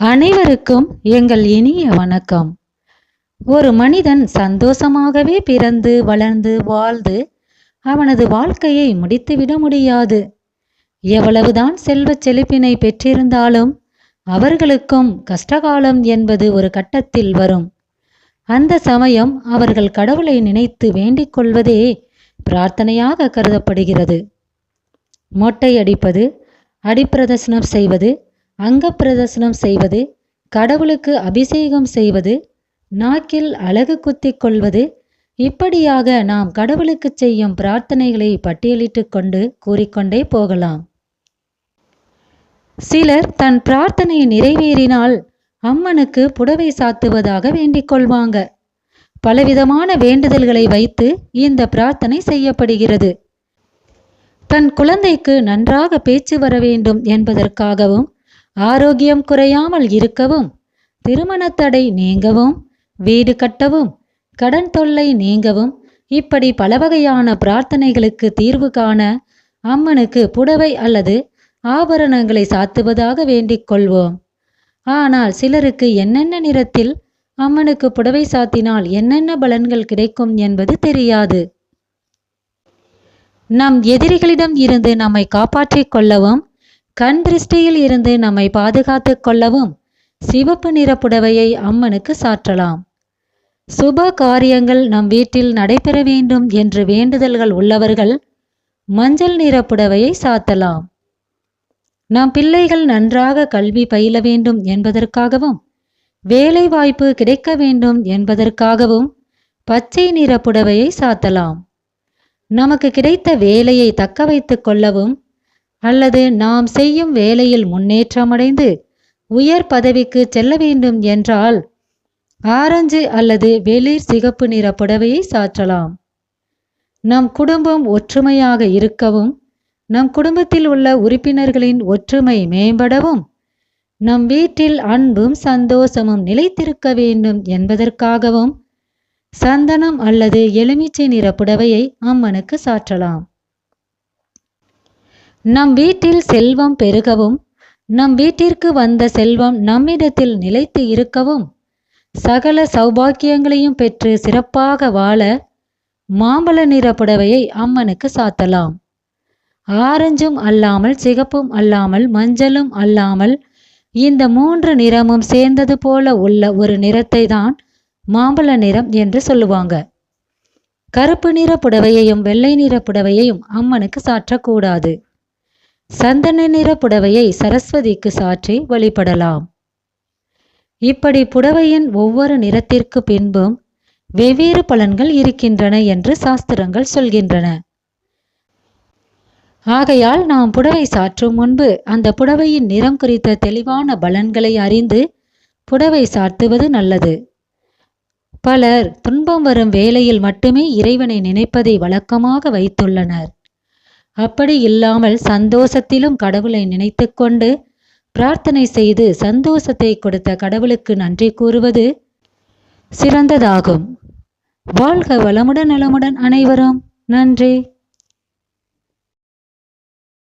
அனைவருக்கும் எங்கள் இனிய வணக்கம். ஒரு மனிதன் சந்தோஷமாகவே பிறந்து வளர்ந்து வாழ்ந்து அவனது வாழ்க்கையை முடித்துவிட முடியாது. எவ்வளவுதான் செல்வ செழிப்பினை பெற்றிருந்தாலும் அவர்களுக்கும் கஷ்டகாலம் என்பது ஒரு கட்டத்தில் வரும். அந்த சமயம் அவர்கள் கடவுளை நினைத்து வேண்டிக் கொள்வதே பிரார்த்தனையாக கருதப்படுகிறது. மொட்டை அடிப்பது அடிப்பிரதர்சனம் செய்வது அங்கப்பிரதர்சனம் செய்வது கடவுளுக்கு அபிஷேகம் செய்வது நாக்கில் அழகு குத்திக் கொள்வது இப்படியாக நாம் கடவுளுக்கு செய்யும் பிரார்த்தனைகளை பட்டியலிட்டு கொண்டு கூறிக்கொண்டே போகலாம். சிலர் தன் பிரார்த்தனை நிறைவேறினால் அம்மனுக்கு புடவை சாத்துவதாக வேண்டிக் கொள்வாங்க. பலவிதமான வேண்டுதல்களை வைத்து இந்த பிரார்த்தனை செய்யப்படுகிறது. தன் குழந்தைக்கு நன்றாக பேச்சு வர வேண்டும் என்பதற்காகவும் ஆரோக்கியம் குறையாமல் இருக்கவும் திருமணத்தடை நீங்கவும் வீடு கட்டவும் கடன் தொல்லை நீங்கவும் இப்படி பல வகையான பிரார்த்தனைகளுக்கு தீர்வு காண அம்மனுக்கு புடவை அல்லது ஆபரணங்களை சாத்துவதாக வேண்டிக் கொள்வோம். ஆனால் சிலருக்கு என்னென்ன நிறத்தில் அம்மனுக்கு புடவை சாத்தினால் என்னென்ன பலன்கள் கிடைக்கும் என்பது தெரியாது. நம் எதிரிகளிடம் இருந்து நம்மை காப்பாற்றிக் கொள்ளவும் கண் திருஷ்டியில் இருந்து நம்மை பாதுகாத்து கொள்ளவும் சிவப்பு நிற புடவையை அம்மனுக்கு சாற்றலாம். சுப காரியங்கள் நம் வீட்டில் நடைபெற வேண்டும் என்று வேண்டுதல்கள் உள்ளவர்கள் மஞ்சள் நிற புடவையை சாத்தலாம். நம் பிள்ளைகள் நன்றாக கல்வி பயில வேண்டும் என்பதற்காகவும் வேலை வாய்ப்பு கிடைக்க வேண்டும் என்பதற்காகவும் பச்சை நிற புடவையை சாத்தலாம். நமக்கு கிடைத்த வேலையை தக்க வைத்துக் கொள்ளவும் அல்லது நாம் செய்யும் வேலையில் முன்னேற்றமடைந்து உயர் பதவிக்கு செல்ல வேண்டும் என்றால் ஆரஞ்சு அல்லது வெளிர் சிகப்பு நிற புடவையை சாற்றலாம். நம் குடும்பம் ஒற்றுமையாக இருக்கவும் நம் குடும்பத்தில் உள்ள உறுப்பினர்களின் ஒற்றுமை மேம்படவும் நம் வீட்டில் அன்பும் சந்தோஷமும் நிலைத்திருக்க வேண்டும் என்பதற்காகவும் சந்தனம் அல்லது எலுமிச்சை நிற புடவையை அம்மனுக்கு சாற்றலாம். நம் வீட்டில் செல்வம் பெருகவும் நம் வீட்டிற்கு வந்த செல்வம் நம்மிடத்தில் நிலைத்து இருக்கவும் சகல சௌபாக்கியங்களையும் பெற்று சிறப்பாக வாழ மாம்பழ நிற புடவையை அம்மனுக்கு சாத்தலாம். ஆரஞ்சும் அல்லாமல் சிகப்பும் அல்லாமல் மஞ்சளும் அல்லாமல் இந்த மூன்று நிறமும் சேர்ந்தது போல உள்ள ஒரு நிறத்தை தான் மாம்பழ நிறம் என்று சொல்லுவாங்க. கருப்பு நிற புடவையையும் வெள்ளை நிற புடவையையும் அம்மனுக்கு சாற்றக்கூடாது. சந்தன நிற புடவையை சரஸ்வதிக்கு சாற்றி வழிபடலாம். இப்படி புடவையின் ஒவ்வொரு நிறத்திற்கு பின்பும் வெவ்வேறு பலன்கள் இருக்கின்றன என்று சாஸ்திரங்கள் சொல்கின்றன. ஆகையால் நாம் புடவை சாற்றும் முன்பு அந்த புடவையின் நிறம் குறித்த தெளிவான பலன்களை அறிந்து புடவை சாத்துவது நல்லது. பலர் துன்பம் வரும் வேளையில் மட்டுமே இறைவனை நினைப்பதை வழக்கமாக வைத்துள்ளனர். அப்படி இல்லாமல் சந்தோஷத்திலும் கடவுளை நினைத்து கொண்டு பிரார்த்தனை செய்து சந்தோஷத்தை கொடுத்த கடவுளுக்கு நன்றி கூறுவது சிறந்ததாகும். வாழ்க வளமுடன் நலமுடன் அனைவரும். நன்றி.